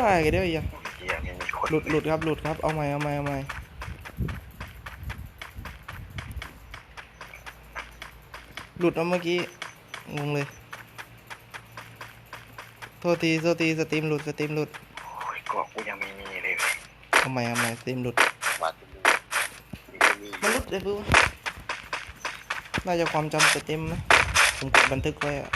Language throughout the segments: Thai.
ว่ากันเดี๋ยวอีกอะเฮียไม่มีคนหลุดหลุดครับหลุดครับเอาใหม่เอาใหม่เอาใหม่หลุดเอาเมื่อกี้งงเลยโทษทีโทษทีสตรีมหลุดสตรีมหลุดโอ้ยกรอกกูยังไม่มีเลยเว้ยเอาใหม่เอาใหม่สตรีมหลุดมาตรงนี้มีก็มีมันหลุดเลยปุ๊บน่าจะความจำสตรีมนะผมกดบันทึกไว้อะ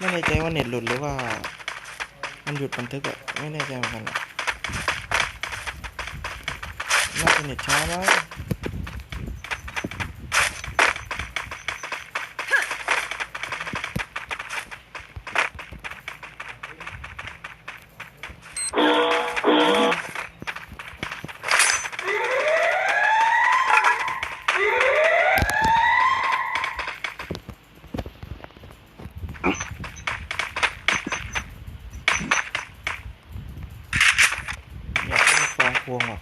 ไม่แน่ใจ ว่าเน็ตหลุดหรือว่า มันหยุดบันทึกอะไม่แน่ใจเหมือนกันน่าจะเน็ตช้าไหมยากให้ฟองพวงว่ะ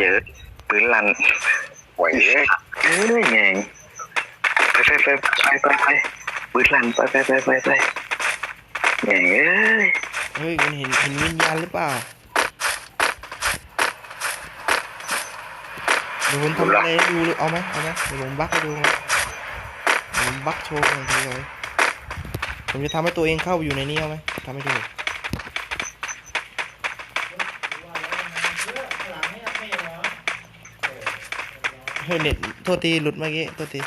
เยอะปืนลั่นไหวเลยเอ้ยแงงไปไปไปไปไปไปปืนลั่นไปไปไปไปไปแงงเอ้ยเฮ้ยมันเห็นเห็นวิญญาณหรือเปล่าเดี๋ยวผมทำอะไรให้ดูเลยเอาไหมเอาไหมเดี๋ยวผมบักให้ดูไหมเดี๋ยวผมบักโชว์หน่อยทีเลยผมจะทำให้ตัวเองเข้าไปอยู่ในนี้เอาไหมทำให้ดู เฮ้ยเน็ตโทษทีหลุดเมื่อกี้โทษที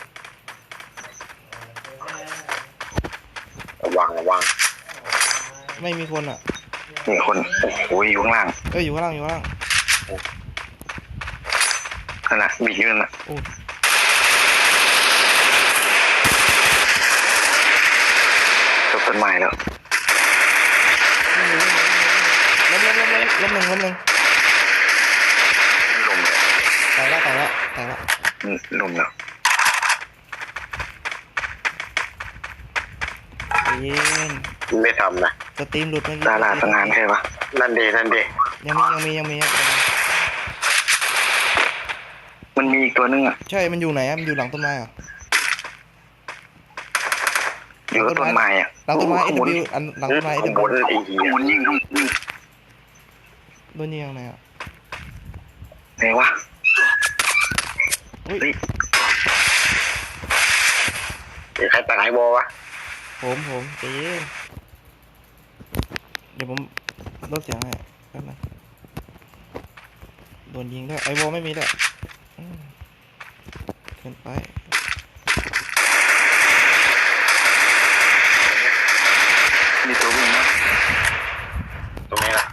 ระวังระวังไม่มีคนอะมีคนโอ้โหอยู่ข้างล่างเอ้ยอยู่ข้างล่างอยู่ข้างล่างขนาดบีบอยู่นั่นน่ะโอ้ตกต้นไม้แล้วล้มล้มล้มล้มล้มหนึ่งล้มหนึ่งลมเลย ตายละตายละตายละอืมลมแล้วเย็นไม่ทำนะสตรีมหลุดเมื่อกี้ดาราตั้งงานใช่ปะนั่นเดนั่นเดยังมียังมียังมีครับมันมีอีกตัวนึงอะ ใช่ มันอยู่ไหนอะมันอยู่หลังต้นไม้เหรอะอยู่กับต้นไม้อะ หลังต้นไม้ข้างบน SW อันหลังต้นไม้ข้างบ SW นไอ้เหี้ยข้างบนยิงข้างบนยิงโดนยิงยังไงอะไหนวะอุ้ย เฮ้ยเดี๋ยวใครตัดไอโบอวะ ผมผมใจเย็นเดี๋ยวผมลดเสียงให้แป๊บนึงโดนยิงด้วยไอวอลไม่มีด้วยเกินไป มีตัววิ่งมั้ยตรงนี้ล่ะ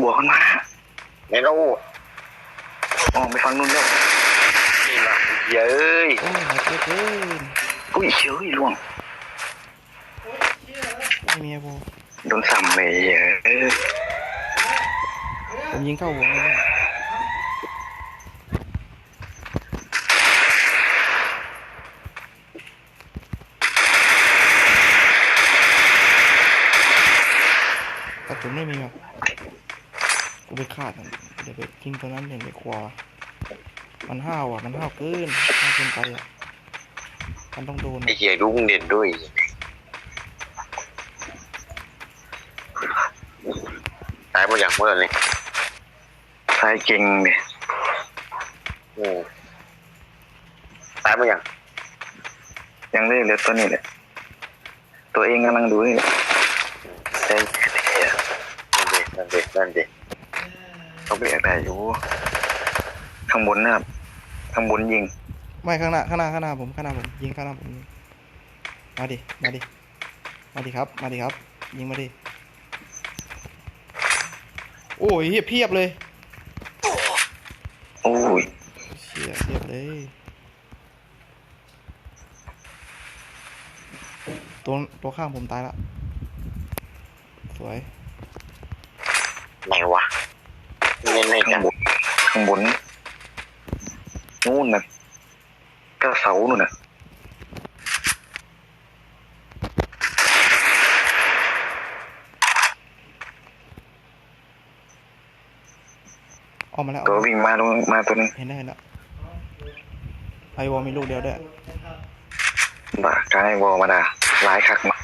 บวกขึ้นมา ไหนเราอ๋อไปฟังนู่นแล้วนี่ล่ะเย้ยโอ้ยหายไปเกินอุ้ยเชื่อล่วงไม่มีไอวอลโดนซ้ำเลยเย้ยผมยิงเข้าหัวเลยเนี่ยกระสุนไม่มีหรอกกูไปฆ่ามัน เดี๋ยวไปยิงตัวนั้นเดี๋ยวไปคว้ามันห้าวอะ มันห้าวเกินห้าวเกินไปอะ มันต้องโดนไอ้เหี้ยดูมึงเด่นด้วย ตายหมดอย่างเมื่อเลยตายเก่งเนี่ยอืมตายหมดอย่าง ยังไม่เหลือตัวนี้เลยตัวเองกำลังดูนี่แหละใช่นั่นเด็นั่นเด็นั่นเด็ เขาเบียกได้อยู่ ข้างบนนะครับข้างบนยิง ไม่ข้างหน้าข้างหน้าข้างหน้าผมข้างหน้าผมยิงข้างหน้าผมยิงมาดิมาดิมาดิครับ มาดิครับ ยิงมาดิโอ้ยเฮียเพียบเลยโอ้ยเชี่ยเพียบเลย ตัวตัวข้างผมตายละสวยไหนวะเล่น ในข้างบนข้างบนนู่นน่ะก็เสานู่นน่ะออกมาแล้วตัววิ่งมาตรงมาตัวนึงเห็นได้วเห็นแล้วไอวอลมีลูกเดียวด้วยบ้ากายวอมาดาหลายคักมา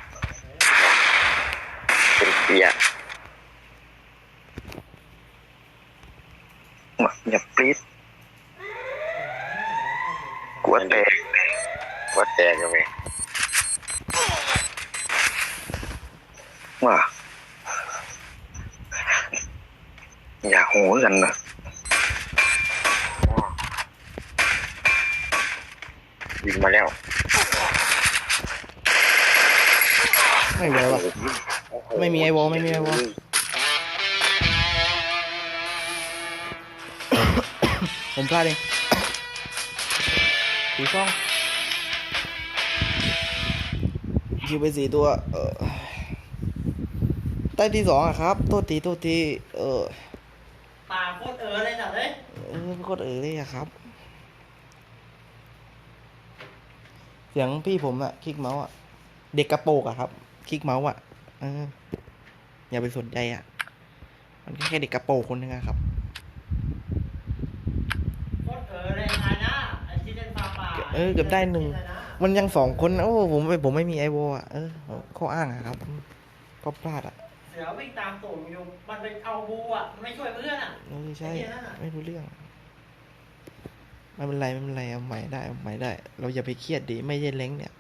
เป็นเปียมา อย่าปรีดกลัวแตกกลัวแตกกันไหมว่าอยากหูกันนะยิงมาแล้ว ไม่ไหววไม่มีไอวอลไม่มีไอวอล ผมพลาดเองสีช่องคิวไปสี่ตัว เออได้ที่สองอะครับ โทษที โทษที เออปากโคตรเออเลยสัตว์เลยเออโคตรเออเลยอะครับ เสียงพี่ผมอะคลิกเมาส์อะเด็กกระโปรงอะครับ คลิกเมาส์อะเอออย่าไปสนใจอะมันแค่เด็กกระโปรงคนนึงอะครับ โคตร เออเลยนายนะไอ้ที่เล่นฟาป่าเออเกือบได้หนึ่ง มันยังสองคนโอ้ผมไม่ผมไม่มีไอโวอะเออข้ออ้างอะครับ ก็พลาดอะเสือวิ่งตามตูดอยู่มันไปเอาบูอะมันไม่ช่วยเพื่อนอะเออใช่ไอ้เหี้ยนั่นน่ะไม่รู้เรื่องไม่เป็นไรไม่เป็นไรเอาใหม่ได้เอาใหม่ได้ เราอย่าไปเครียดดิไม่ใช่เล้งเนี่ย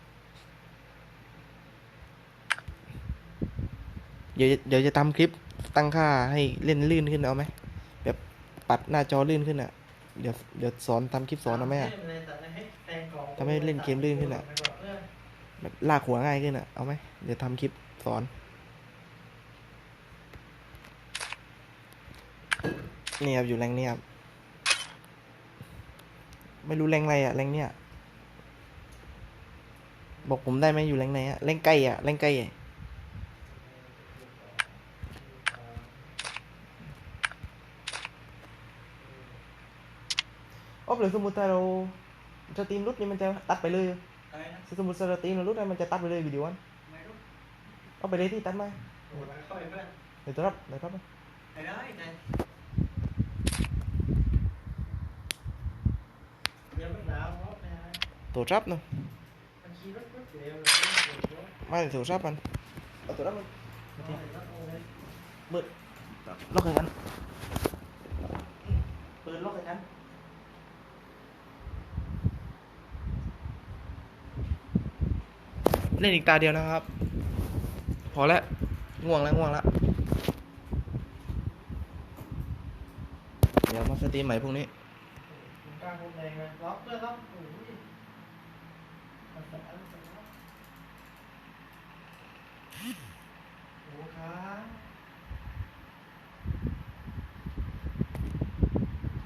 เดี๋ยวเดี๋ยวจะทำคลิปตั้งค่าให้เล่นลื่นขึ้นเอาไหมแบบปัดหน้าจอลื่นขึ้นอะ เดี๋ยวเดี๋ยวสอนทำคลิปสอนเอาไหมอะทำให้เล่นเกมลื่นขึ้นอะแบบลากหัวง่ายขึ้นอะ เอาไหมเดี๋ยวทำคลิปสอน นี่ครับ อยู่แรงนี่ครับ ไม่รู้แรงอะไรอะ แรงเนี่ย บอกผมได้ไหมอยู่แรงไหนอะ แรงใกล้อะ แรงใกล้อะ อ๋อหรือสมมติถ้าเราสตรีมรุดนี่มันจะตัดไปเลยอะไรนะสมมติสตรีมเรารุดนี่มันจะตัดไปเลยวิดีโอนั้นไม่รู้เอาไปเลยที่ตัดมาโอ้ยค่อยเพื่อนเดี๋ยวจะรับเดี๋ยวรับไม่ได้นายเดี๋ยวมันหนาวรถไม่ได้ตัวรับเนาะมันขี่รถรถเร็วเลยไม่ตัวรับมันเอาตัวรับมันรถเลยมืดล็อกให้กันเปิดล็อกให้กัน เล่นอีกตาเดียวนะครับ พอแล้วง่วงแล้วง่วงแล้วเดี๋ยวมาสตรีมใหม่พรุ่งนี้ผมกล้าพูดแรงเลยล็อกเพื่อนล็อกโอ้ยมันสั่นมันสั่นล็อกโอ้ครับ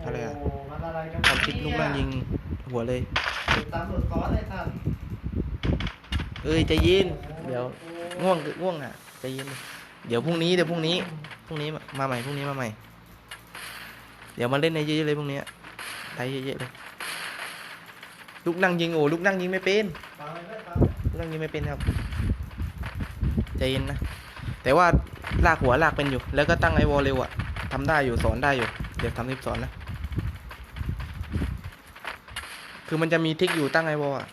อะไรอะโอ้มันอะไรกันทำคลิปลูกนั่งยิงหัวเลยตามสุดคอร์สเลยท่าน เอ้ยจเย็นเดี๋ยวง่วงง่วงอะจเย็นเดี๋ยวพรุ่งนี้เดี๋ยวพรุ่งนี้พรุ่งนี้มาใหม่พรุ่งนี้มาใหม่ เดี๋ยวมาเล่นในเยอะๆเลยพรุ่งนี้ได้เยอะๆเลยลูกนั่งยิงโอ้ลูกนั่งยิงไม่เป็นลูกนั่งยิงไม่เป็นครับใจเย็นนะแต่ว่าลากหัวลากเป็นอยู่ แล้วก็ตั้งไอวอลเร็วอะทำได้อยู่สอนได้อยู่ เดี๋ยวทำคลิปสอนนะ คือมันจะมีทิกอยู่ตั้งไอวอลอะ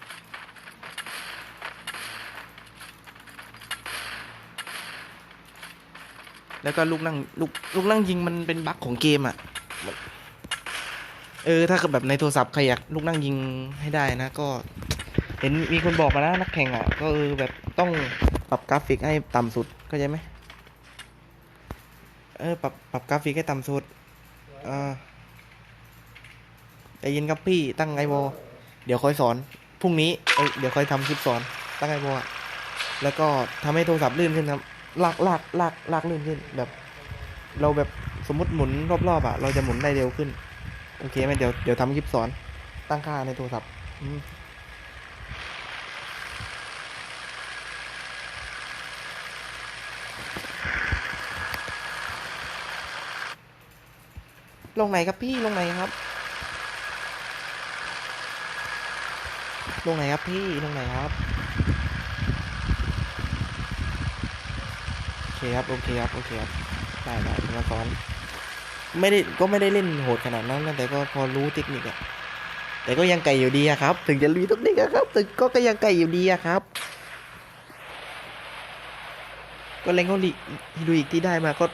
แล้วก็ลูกนั่งลูกลูกนั่งยิงมันเป็นบั๊กของเกมอะมันเออ ถ้าเกิดแบบในโทรศัพท์ใครอยากลูกนั่งยิงให้ได้นะ ก็ เห็นมีคนบอกมานะนักแข่งอะ ก็เออแบบต้องปรับกราฟิกให้ต่ำสุดเข้าใจไหมเออปรับปรับกราฟิกให้ต่ำสุดอ่าใจเย็นครับพี่ตั้งไอวอลเดี๋ยวค่อยสอนพรุ่งนี้เอ้ยเดี๋ยวค่อยทำคลิปสอนตั้งไอวอลแล้วก็ทำให้โทรศัพท์ลื่นขึ้นครับ ลากลากลากลากลื่นขึ้นแบบ เราแบบสมมติหมุนรอบๆอะ เราจะหมุนได้เร็วขึ้น โอเคไหมเดี๋ยวเดี๋ยวทำคลิปสอนตั้งค่าในโทรศัพท์ลงไหนครับพี่ลงไหนครับลงไหนครับพี่ลงไหนครับ โอ เคครับ โอเคครับ โอเคครับได้ได้มาสอน ไม่ได้ก็ไม่ได้เล่นโหดขนาดนั้นนะแต่ก็พอรู้เทคนิคอะแต่ก็ยังไก่อยู่ดีอะครับ ถึงจะรู้เทคนิคอะครับแต่ก็ก็ยังไก่อยู่ดีอะครับ ก็เล่นเขาลีดูอีกที่ได้มาก็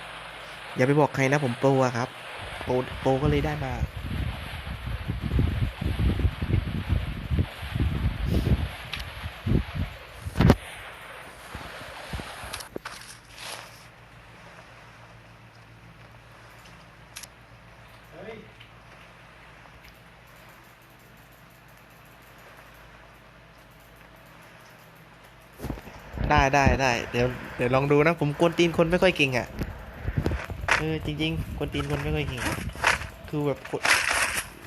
อย่าไปบอกใครนะผมโปรอะครับโปรโปรก็เลยได้มา ได้ได้ได้เดี๋ยวเดี๋ยวลองดูนะ ผมกวนตีนคนไม่ค่อยเก่งอะเออจริงๆกวนตีนคนไม่ค่อยเก่ง คือแบบ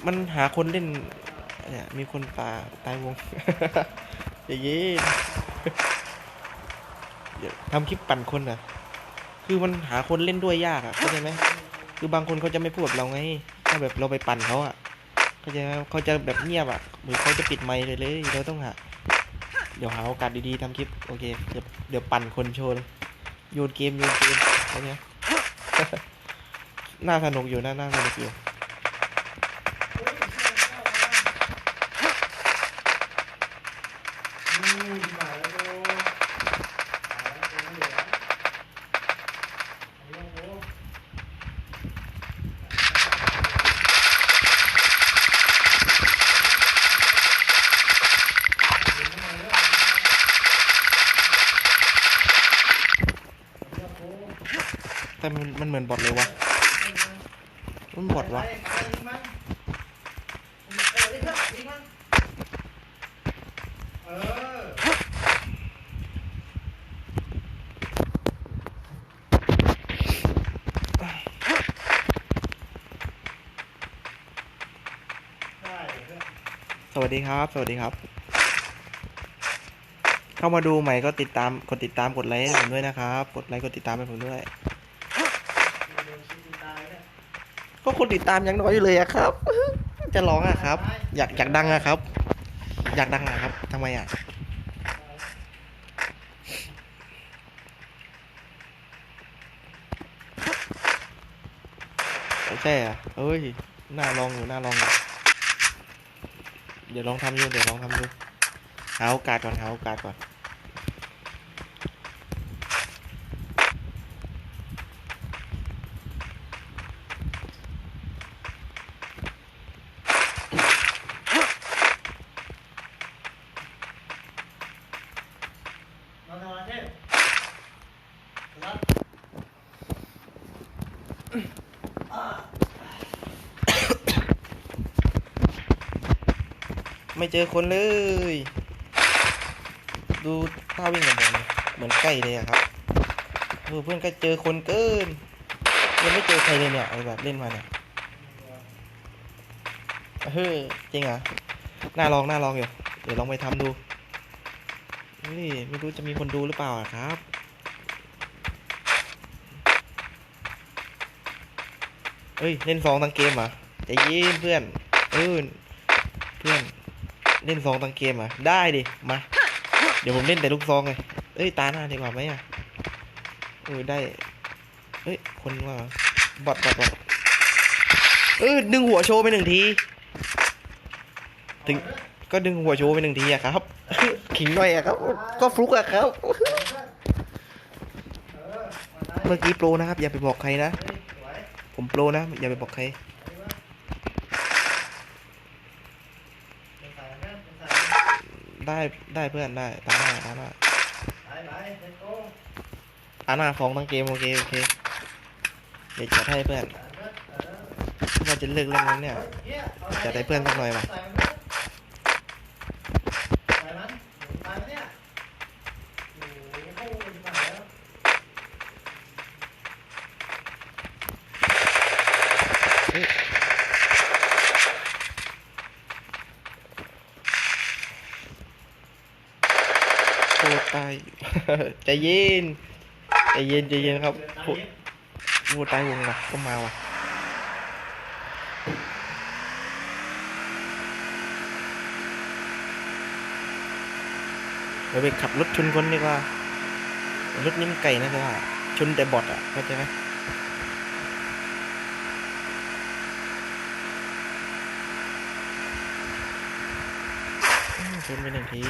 มันหาคนเล่นเนี่ยมีคนตาตายวงอย่างงี้ทำคลิปปั่นคนอะ คือมันหาคนเล่นด้วยยากอะเข้าใจไหมคือบางคนเขาจะไม่พูดแบบเราไง ถ้าแบบเราไปปั่นเขาอะเข้าใจไหมเขาจะแบบเงียบอะหรือเขาจะปิดไมค์เลยเลย เราต้องหา เดี๋ยวหาโอกาสดีๆทำคลิป โอเค เดี๋ยวเดี๋ยวปั่นคนโชว์เลยโยนเกมโยนเกมอะไรเงี้ย น่าสนุกอยู่นะน่าสนุกอยู่ อืมหมายแล้วดูหมายแล้วดูเหลืออันนี้ต้องดู แต่มันมันเหมือนบอทเลยวะมันบอทวะสวัสดีครับ สวัสดีครับ เข้ามาดูใหม่ก็ติดตาม กดติดตามกดไลค์ให้ผมด้วยนะครับ กดไลค์กดติดตามให้ผมด้วย โดนชิมตายเนี่ย ก็คนติดตามยังน้อยอยู่เลยอะครับ จะร้องอะครับ อยากอยากดังอะครับ อยากดังอะครับทำไมอะไม่ใช่อะเอ้ยน่าลองอยู่น่าลองอยู่เดี๋ยวลองทำดูเดี๋ยวลองทำดูหาโอกาสก่อนหาโอกาสก่อน นอนทำอะไรเทพรับ ไม่ เจอคนเลย ดูท่าวิ่งของผมเหมือนใกล้เลยครับดูเพื่อนก็เจอคนเกิน ยังไม่เจอใครเลยเนี่ยไอ้แบบเล่นมาเนี่ยเฮ้ยจริงเหรอน่าลองน่าลองอยู่เดี๋ยวลองไปทำดูเฮ้ยไม่รู้จะมีคนดูหรือเปล่าครับเฮ้ยเล่นสองทั้งเกมเหรอะใจเย็นเพื่อนเออเพื่อน เล่นซองตั้งเกมอะได้ดิ มา เดี๋ยวผมเล่นแต่ลูกซองไงเอ้ย ตาหน้าดีกว่าไหมอะเออได้ เอ้ย คนว่าบอดบอดบอดเออดึงหัวโชว์ไปหนึ่งที ถึง ก็ดึงหัวโชว์ไปหนึ่งทีอะครับ ขิงหน่อยอะครับ ก็ฟลุกอะครับเออมาได้เมื่อกี้โปรนะครับ อย่าไปบอกใครนะเฮ้ยสวยผมโปรนะ อย่าไปบอกใคร เป็นสายนะเป็นสาย ได้ได้เพื่อนได้ตาหน้าตาหน้าไปไปเล่นโก้ตาหน้าฟองทั้งเกมโอเคโอเคเดี๋ยวจัดให้เพื่อนว่าจะเลิกเล่นนั้นเนี่ยจะได้เพื่อนสักหน่อยว่ะ ใส่มันด้วยใส่มันใส่มันเนี่ยโอ้โหเข้าไปใส่แล้ว อ้าย ใจเย็นใจเย็นใจเย็นครับพูดพูดใต้วงว่ะก็มาว่ะเราไปขับรถชนคนดีกว่ารถนี่มันไก่นะแต่ว่าชนแต่บอดอะเข้าใจไหมอืมชนไปหนึ่งที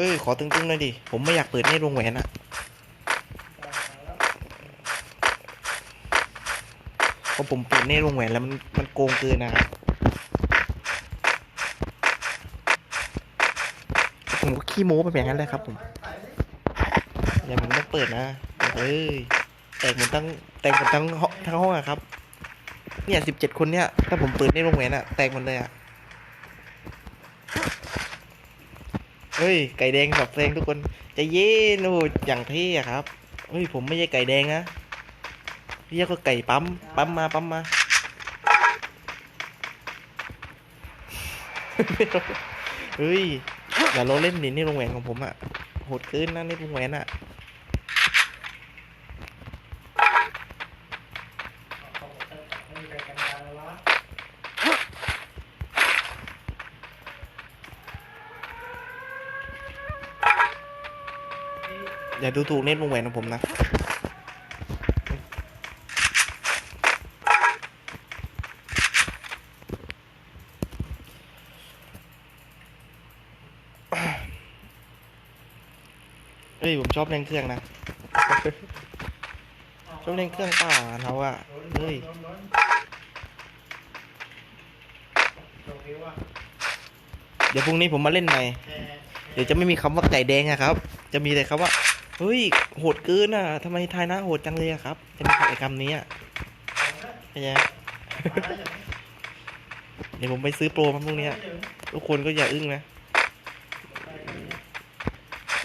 เอ้ยขอตึงๆหน่อยดิ ผมไม่อยากเปิดให้วงแหวนอะเพราะผมเปิดเน่วงแหวนแล้วมันมันโกงเกินนะครับผมก็ขี้โม้ไปแบบนั้นเลยครับผมอย่าผมต้องเปิดนะเอ้ยแตกหมดทั้งแตกหมดทั้งห้งทั้งห้องอะครับ เนี่ยสิบเจ็ดคนเนี่ยถ้าผมเปิดในโรงแรมอะแตกหมดเลยอะ เฮ้ยไก่แดงแบบแรงทุกคนใจะเย็นโอ้ยอย่างเท่อะครับเฮ้ยผมไม่ใช่ไก่แดงนะเรียกว่าไก่ปั๊มปั๊มมาปั๊มมาเฮ้ยอย่าล้อเล่นดินี่โรงแหวนของผมอะโหดเกินนะนี่โรงแหวนอะ เขาบอกจะไม่มีใครกันการแล้ววะ อย่าดูถูกเน็ตวงแหวนของผมนะเฮ้ยผมชอบเล่นเครื่องนะ ชอบเล่นเครื่องเปล่าอะเราอะเฮ้ยโดนโดนโดนวิวอะเดี๋ยวพรุ่งนี้ผมมาเล่นใหม่แหม่ เดี๋ยวจะไม่มีคำว่าไก่แดงอะครับ จะมีแต่คำว่า เฮ้ย โหดเกินอะทำไมทายหน้าโหดจังเลยอะครับจะมีกิจกรรมนี้อะเข้าใจไหมมาได้ยังเดี๋ยวผมไปซื้อโปรมาพรุ่งนี้ทุกคนก็อย่าอึ้งนะ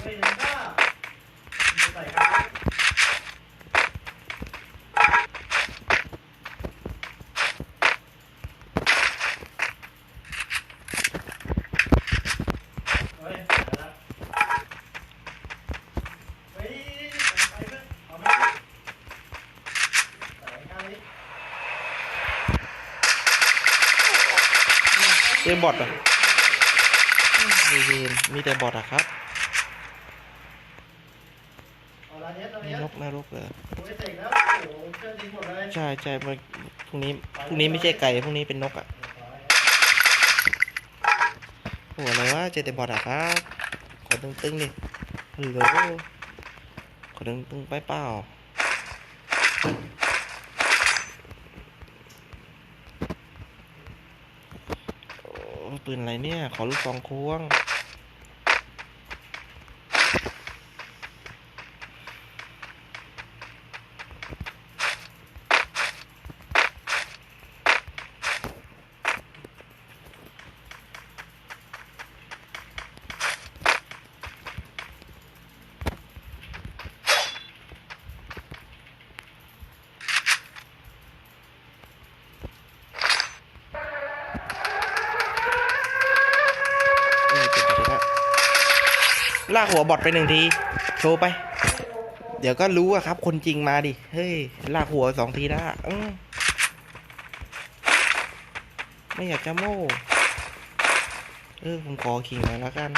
ไม่ถึงก็ใส่ครับเฮ้ยไปละเฮ้ยไปเพื่อนเอาไหมใส่ข้างนี้ เจอบอทอะมีเวนมีแต่บอทอะครับเอาละเนี้ยตอนมีเนี้ยนกนรกเลยโอ้ยเสร็จแล้วโอ้โหเครื่องดิ้งหมดเลยใช่ใช่เมื่อพรุ่งนี้พรุ่งนี้ไม่ใช่ไก่พรุ่งนี้เป็นนกอะโอ้อะไรวะเจอแต่บอทอะครับ ขอตึงๆดิฮัลโหลขอตึงๆไปเปล่าโอ้ ปืนอะไรเนี่ย ขอลูกซองควง เออเจ็บไปแล้ว ลากหัวบอทไปหนึ่งที โชว์ไป เดี๋ยวก็รู้อะครับ คนจริงมาดิ เฮ้ย ลากหัวสองทีนะอืมไม่อยากจะโม้เออ ผมขอขิงหน่อยแล้วกัน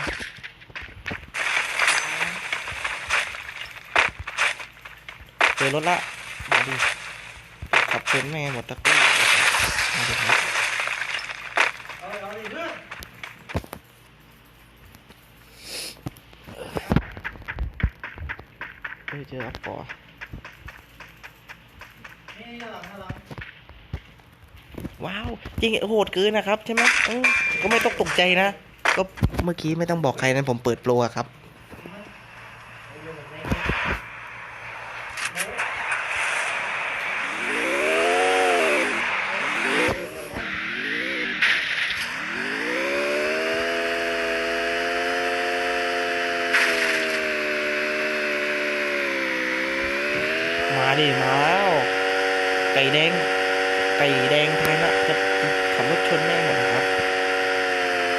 เจอรถละมาดิขับชนแม่หมดตะกู้มาดิครับ เอาเอาดิเพื่อน เฮ้ ยเจออัปปอนว้าว จริงโหดเกินนะครับ ใช่ไหมก็ไม่ต้องตกใจนะ ก็เมื่อกี้ไม่ต้องบอกใครนะผมเปิดโปรครับ มาดิ มาแล้ว ไก่แดง ไก่แดงไทยนะจะขับรถชนแม่งหมดนะครับ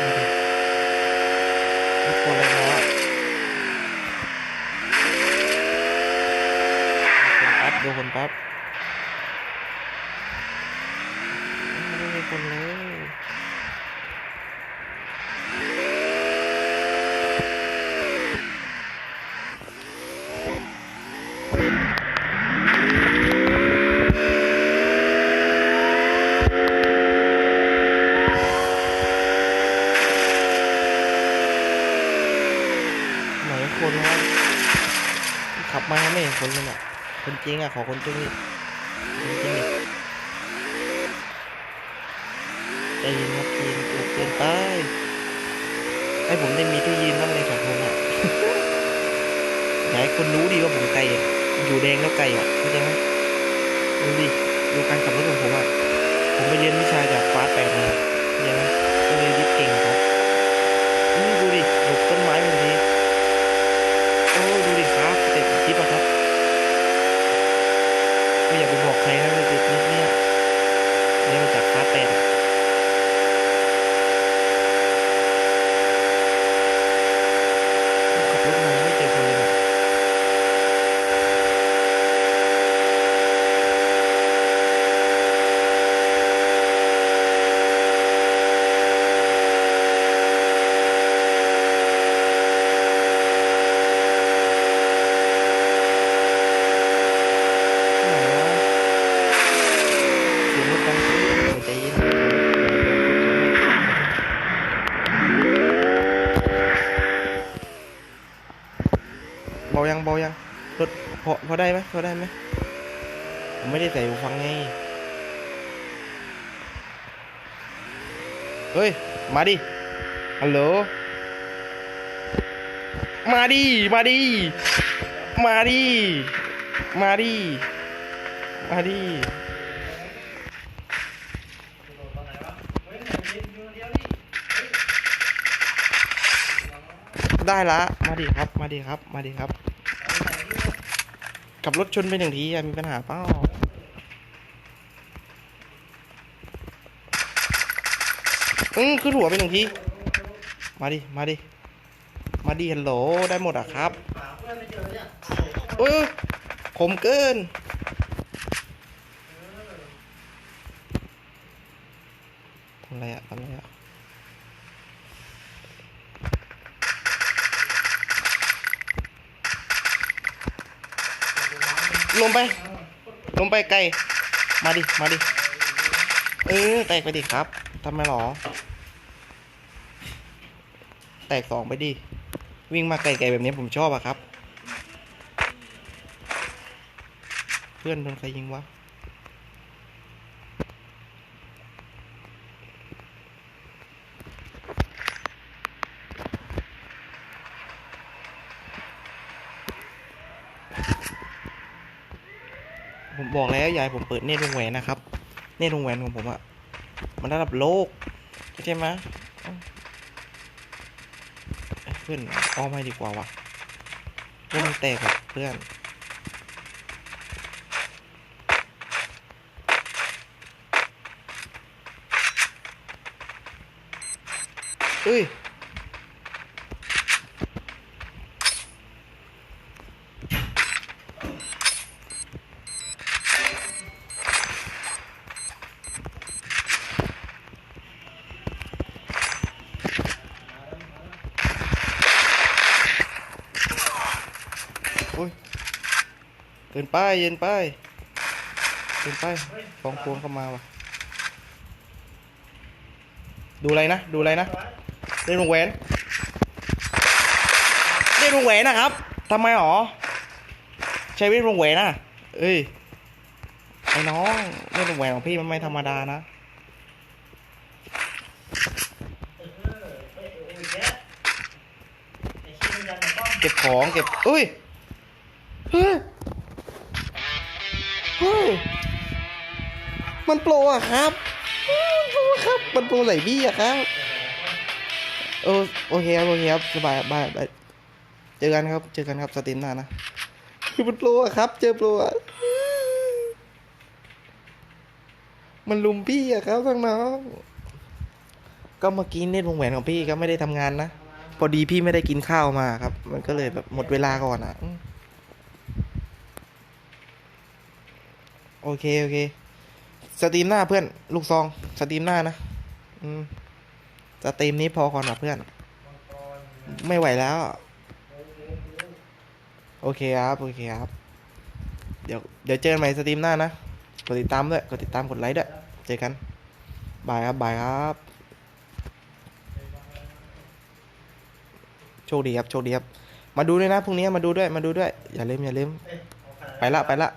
ดูดิรถคนอะไรเนาะดูคนแป๊บดูคนแป๊บไม่มีคนเลย ไหนคนวะขับมาไม่เห็นคนเลยเนี่ย คนจริงอะขอคนจริงดิคนจริงดิใจเย็นครับย็นเกินเกินไปให้ผมได้มีที่ยืนบ้างเลยสองคนอะอยากให้คนรู้ดีว่าผมไกลอ่อยู่แดงแล้วไกลอะเข้าใจไหมดูดิดูการขับรถของผมอะผมไปเรียนวิชาจากฟ้าแปดมาเข้าใจไหมก็เลยยึดเก่งครับนี่ดูดิหลบต้นไม้บางที โอ้ดูดิครับเด็กคลิปอะครับไม่อยากไปบอกใครนะเด็กนิดเนี่ยเรียนมาจากคลาสแปดอะขับรถมาไม่เจอคนเลยนะไหนวะเสียงรถดังขึ้นใจเย็น เบายังรถพอพอได้ไหมพอได้ไหมผมไม่ได้ใส่หูฟังไงเฮ้ย มาดิ ฮัลโหล มาดิ มาดิ มาดิ มาดิ มาดิไหนวะเฮ้ยเดี๋ยวเดี๋ยวเดี๋ยวนี่เฮ้ยได้ละ มาดิครับ มาดิครับ มาดิครับ เอาไหนนี่วะ ขับรถชนไปหนึ่งทีอะมีปัญหาเปล่าอือขึ้นหัวไปหนึ่งที มาดิ มาดิ มาดิฮัลโหลได้หมดอะครับเอนไม่เจอเนี่ยเออขมเกิน ทำอะไรอะทำอะไรอะ ลงไป ลง ไปไกล มาดิ มาดิ เออ แตกไปดิครับ ทำไมหรอ แตกสองไปดิ วิ่งมาไกลๆแบบนี้ผมชอบอะครับ เพื่อนโดนใครยิงวะ ผมบอกแล้วยายผมเปิดเนตรวงแหวนนะครับ เนตรวงแหวนของผมอะมันระดับโลกใช่ไหมเพื่อนอ้อมให้ดีกว่าวะเพื่อนแตกเพื่อนเอ้ย อ้ยเกินไปเย็นไปเกินไปฟองพวงเข้ามาว่ะ ดูอะไรนะ ดูอะไรนะเล่นวงแหวนเล่นวงแหวนนะครับทำไมหรอใช้เล่นวงแหวนนะเอ้ยไอ้น้องเล่นวงแหวนของพี่มันไม่ธรรมดานะเก็บของเก็บเอ้ย ฮ้ยเฮ้ยมันโปรอะครับโปรครับ มันโปรไหลบี้อะครับเอโอเคครับโอเคครับสบายบายบายเจอกันครับ เจอกันครับสตรีมหน้านะคือมันโปรอะครับ เจอโปรอะมันลุมพี่อะครับทั้งน้องก็เมื่อกี้เน็ตวงแหวนของพี่ก็ไม่ได้ทำงานนะ พอดีพี่ไม่ได้กินข้าวมาครับ มันก็เลยแบบหมดเวลาก่อนอะอืม โอเค โอเคสตรีมหน้าเพื่อน ลูกซองสตรีมหน้านะ อืมสตรีมนี้พอก่อนนะเพื่อน ไม่ไหวแล้ว โอเคครับ โอเคครับ เดี๋ยว เดี๋ยวเจอกันใหม่สตรีมหน้านะ กดติดตามด้วย กดติดตาม กดไลค์ด้วย เจอกัน บายครับ บายครับ โชคดีครับ โชคดีครับ มาดูด้วยนะ พรุ่งนี้มาดูด้วย มาดูด้วย อย่าลืม อย่าลืม ไปละ ไปละ